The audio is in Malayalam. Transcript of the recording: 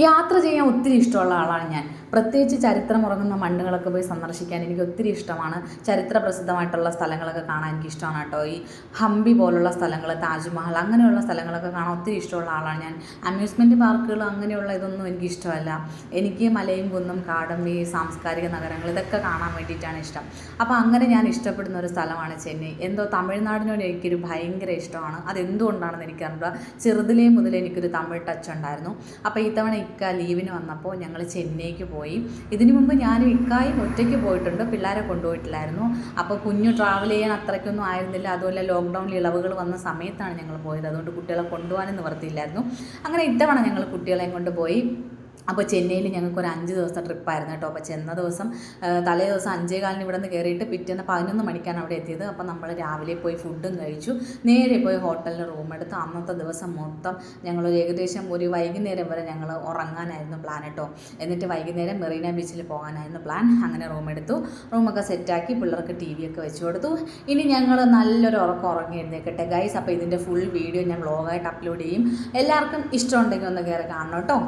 യാത്ര ചെയ്യാൻ ഒത്തിരി ഇഷ്ടമുള്ള ആളാണ് ഞാൻ. പ്രത്യേകിച്ച് ചരിത്രം ഉറങ്ങുന്ന മണ്ണുകളൊക്കെ പോയി സന്ദർശിക്കാൻ എനിക്ക് ഒത്തിരി ഇഷ്ടമാണ്. ചരിത്ര പ്രസിദ്ധമായിട്ടുള്ള സ്ഥലങ്ങളൊക്കെ കാണാൻ എനിക്ക് ഇഷ്ടമാണ് കേട്ടോ. ഈ ഹംപി പോലുള്ള സ്ഥലങ്ങൾ താജ്മഹൽ അങ്ങനെയുള്ള സ്ഥലങ്ങളൊക്കെ കാണാൻ ഒത്തിരി ഇഷ്ടമുള്ള ആളാണ് ഞാൻ. അമ്യൂസ്മെന്റ് പാർക്കുകൾ അങ്ങനെയുള്ള ഇതൊന്നും എനിക്ക് ഇഷ്ടമല്ല. എനിക്ക് മലയും കുന്നും കാടും ഈ സാംസ്കാരിക നഗരങ്ങൾ ഇതൊക്കെ കാണാൻ വേണ്ടിയിട്ടാണ് ഇഷ്ടം. അപ്പോൾ അങ്ങനെ ഞാൻ ഇഷ്ടപ്പെടുന്ന ഒരു സ്ഥലമാണ് ചെന്നൈ. എന്തോ തമിഴ്നാടിനോട് എനിക്കൊരു ഭയങ്കര ഇഷ്ടമാണ്. അതെന്തുകൊണ്ടാണെന്ന് എനിക്കറിയാം ചെറുതിലേ മുതലേ എനിക്കൊരു തമിഴ് ടച്ച് ഉണ്ടായിരുന്നു. അപ്പോൾ ഇത്തവണ ഇക്ക ലീവിന് വന്നപ്പോൾ ഞങ്ങൾ ചെന്നൈക്ക് പോയി. ഇതിനു മുമ്പ് ഞാനും ഇക്കായും ഒറ്റയ്ക്ക് പോയിട്ടുണ്ട്. പിള്ളേരെ കൊണ്ടുപോയിട്ടില്ലായിരുന്നു. അപ്പോൾ കുഞ്ഞു ട്രാവൽ ചെയ്യാൻ അത്രയ്ക്കൊന്നും ആയിരുന്നില്ല. അതുപോലെ ലോക്ക്ഡൗണിൽ ഇളവുകൾ വന്ന സമയത്താണ് ഞങ്ങൾ പോയത്. അതുകൊണ്ട് കുട്ടികളെ കൊണ്ടുപോകാനും നിവർത്തിയില്ലായിരുന്നു. അങ്ങനെ ഇത്തവണ ഞങ്ങൾ കുട്ടികളെയും കൊണ്ടുപോയി അപ്പോൾ ചെന്നൈയിൽ ഞങ്ങൾക്ക് ഒരു അഞ്ച് ദിവസത്തെ ട്രിപ്പായിരുന്നു കേട്ടോ. അപ്പോൾ ചെന്ന ദിവസം തലേ ദിവസം അഞ്ചേ കാലിന് ഇവിടെ നിന്ന് കയറിയിട്ട് പിറ്റേന്ന് പതിനൊന്ന് മണിക്കാണ് അവിടെ എത്തിയത്. അപ്പോൾ നമ്മൾ രാവിലെ പോയി ഫുഡും കഴിച്ചു. നേരെ പോയി ഹോട്ടലിൽ റൂം എടുത്ത്. അന്നത്തെ ദിവസം മൊത്തം ഞങ്ങൾ ഏകദേശം ഒരു വൈകുന്നേരം വരെ ഞങ്ങൾ ഉറങ്ങാനായിരുന്നു പ്ലാൻ കേട്ടോ. എന്നിട്ട് വൈകുന്നേരം മെറീന ബീച്ചിൽ പോകാനായിരുന്നു പ്ലാൻ അങ്ങനെ റൂം എടുത്തു. റൂമൊക്കെ സെറ്റാക്കി പിള്ളേർക്ക് ടി വി ഒക്കെ വെച്ച് കൊടുത്തു. ഇനി ഞങ്ങൾ നല്ലൊരു ഉറക്കം ഉറങ്ങി എഴുന്നേക്കട്ടെ ഗൈസ് അപ്പോൾ ഇതിന്റെ ഫുൾ വീഡിയോ ഞാൻ വ്ളോഗായിട്ട് അപ്ലോഡ് ചെയ്യും. എല്ലാവർക്കും ഇഷ്ടമുണ്ടെങ്കിൽ ഒന്ന് കയറി കാണണം കേട്ടോ.